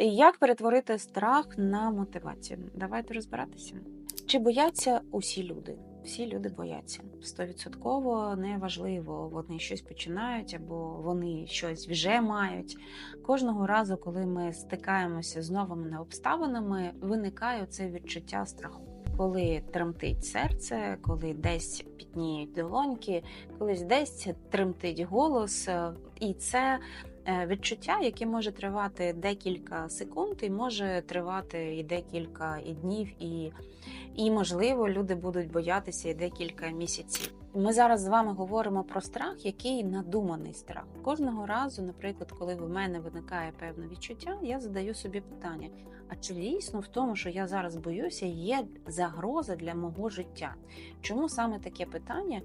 Як перетворити страх на мотивацію? Давайте розбиратися. Чи бояться усі люди? Всі люди бояться. Стовідсотково неважливо, вони щось починають або вони щось вже мають. Кожного разу, коли ми стикаємося з новими обставинами, виникає це відчуття страху. Коли тремтить серце, коли десь пітніють долоньки, колись десь тремтить голос, і це відчуття, яке може тривати декілька секунд, і може тривати і декілька і днів, і, і можливо, люди будуть боятися і декілька місяців. Ми зараз з вами говоримо про страх, який надуманий страх. Кожного разу, наприклад, коли в мене виникає певне відчуття, я задаю собі питання: а чи дійсно в тому, що я зараз боюся, є загроза для мого життя? Чому саме таке питання?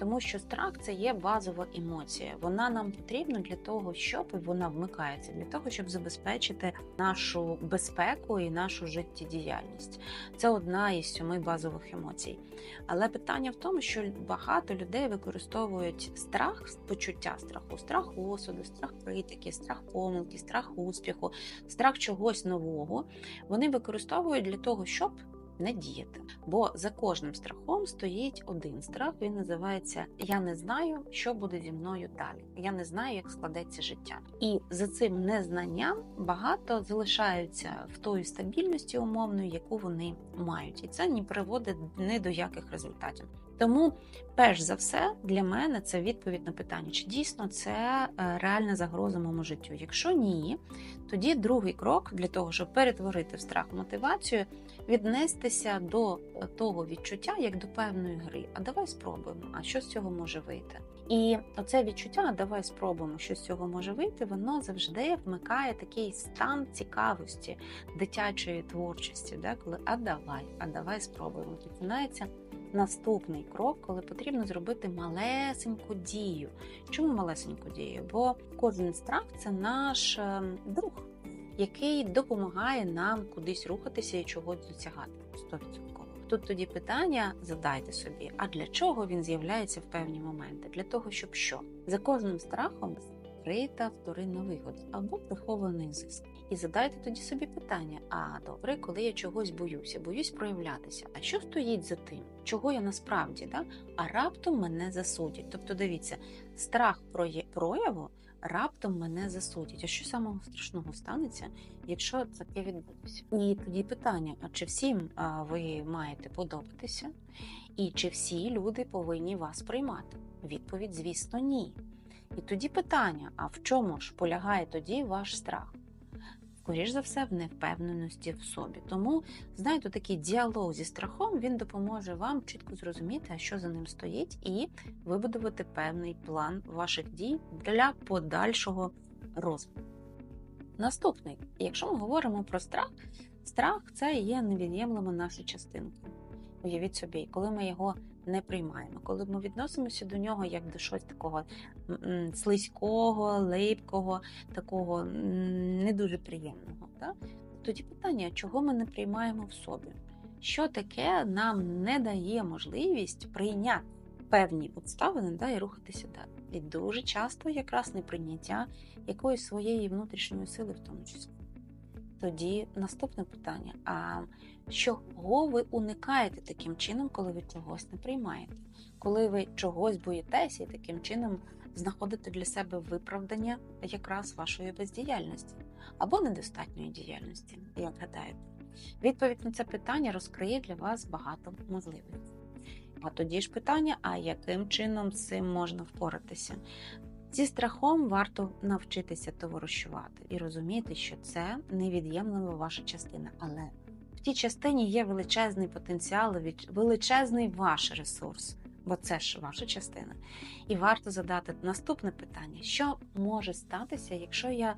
Тому що страх це є базова емоція. Вона нам потрібна для того, щоб вона вмикається, для того, щоб забезпечити нашу безпеку і нашу життєдіяльність. Це одна із сьоми базових емоцій. Але питання в тому, що багато людей використовують страх, почуття страху, страх осуду, страх критики, страх помилки, страх успіху, страх чогось нового. Вони використовують для того, щоб не діяти. Бо за кожним страхом стоїть один страх. Він називається Я не знаю, що буде зі мною далі. Я не знаю, як складеться життя. І за цим незнанням багато залишаються в тої стабільності умовної, яку вони мають, і це не приводить ні до яких результатів. Тому, перш за все, для мене це відповідь на питання, чи дійсно це е, реальна загроза моєму життю. Якщо ні, тоді другий крок для того, щоб перетворити в страх мотивацію, віднестися до того відчуття, як до певної гри. А давай спробуємо, а що з цього може вийти. І оце відчуття, а давай спробуємо, що з цього може вийти, воно завжди вмикає такий стан цікавості, дитячої творчості, де коли а давай, а давай спробуємо. Починається наступний крок, коли потрібно зробити малесеньку дію. Чому малесеньку дію? Бо кожен страх це наш ем, друг, який допомагає нам кудись рухатися і чогось досягати 100%. Тут тоді питання задайте собі, а для чого він з'являється в певні моменти? Для того, щоб що? За кожним страхом скрита вторинна вигода або прихований зиск. І задайте тоді собі питання: а добре, коли я чогось боюся, боюсь проявлятися. А що стоїть за тим? Чого я насправді? Да? А раптом мене засудять. Тобто, дивіться, страх прояву раптом мене засудять. А що самого страшного станеться, якщо таке відбудеться? І тоді питання: а чи всім ви маєте подобатися? І чи всі люди повинні вас приймати? Відповідь, звісно, ні. І тоді питання: а в чому ж полягає тоді ваш страх? Скоріш за все, в невпевненості в собі. Тому, знаєте, такий діалог зі страхом він допоможе вам чітко зрозуміти, що за ним стоїть, і вибудувати певний план ваших дій для подальшого розвитку. Наступний, якщо ми говоримо про страх, страх це є невід'ємлема наша частинка. Уявіть собі, коли ми його не приймаємо, коли ми відносимося до нього як до щось такого слизького, липкого, такого не дуже приємного. Так? Тоді питання, чого ми не приймаємо в собі? Що таке нам не дає можливість прийняти певні обставини да, і рухатися далі? І дуже часто якраз неприйняття якоїсь своєї внутрішньої сили, в тому числі. Тоді наступне питання: а чого ви уникаєте таким чином, коли ви чогось не приймаєте? Коли ви чогось боїтеся і таким чином знаходите для себе виправдання якраз вашої бездіяльності або недостатньої діяльності, як гадаєте? Відповідь на це питання розкриє для вас багато можливостей. А тоді ж питання: а яким чином з цим можна впоратися? Зі страхом варто навчитися товаришувати і розуміти, що це невід'ємлива ваша частина. Але в тій частині є величезний потенціал, величезний ваш ресурс, бо це ж ваша частина. І варто задати наступне питання: що може статися, якщо я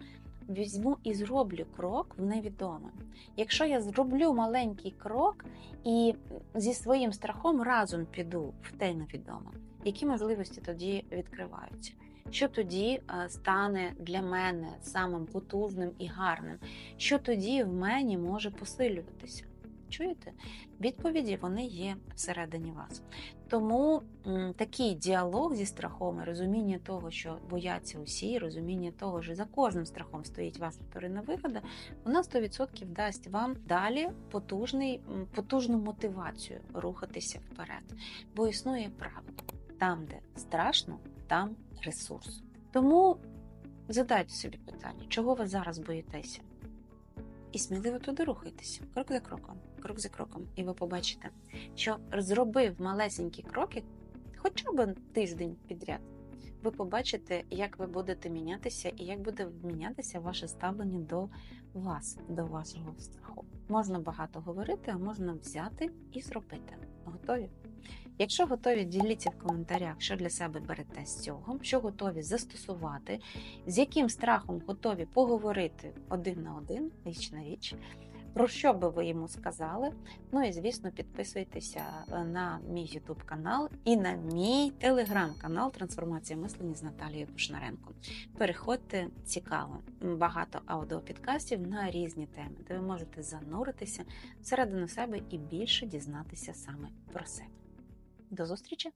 візьму і зроблю крок в невідоме? Якщо я зроблю маленький крок і зі своїм страхом разом піду в те невідоме, які можливості тоді відкриваються? Що тоді е, стане для мене самим потужним і гарним, що тоді в мені може посилюватися. Чуєте? Відповіді вони є всередині вас. Тому такий діалог зі страхом, розуміння того, що бояться усі, розуміння того, що за кожним страхом стоїть вас вторинна вигода, вона 100% дасть вам далі потужний, потужну мотивацію рухатися вперед. Бо існує правило: там, де страшно, там ресурс. Тому задайте собі питання, чого ви зараз боїтеся? І сміливо туди рухайтеся, крок за кроком, крок за кроком. І ви побачите, що зробив малесенькі кроки, хоча б тиждень підряд, ви побачите, як ви будете мінятися і як буде мінятися ваше ставлення до вас, до вашого страху. Можна багато говорити, а можна взяти і зробити. Готові? Якщо готові, діліться в коментарях, що для себе берете з цього, що готові застосувати, з яким страхом готові поговорити один на один, річ на річ, про що би ви йому сказали. Ну і, звісно, підписуйтеся е, на мій YouTube канал і на мій телеграм-канал Трансформація мислення з Наталією Кушнаренко. Переходьте цікаво, багато аудіопідкастів на різні теми, де ви можете зануритися всередину себе і більше дізнатися саме про себе. До зустрічі!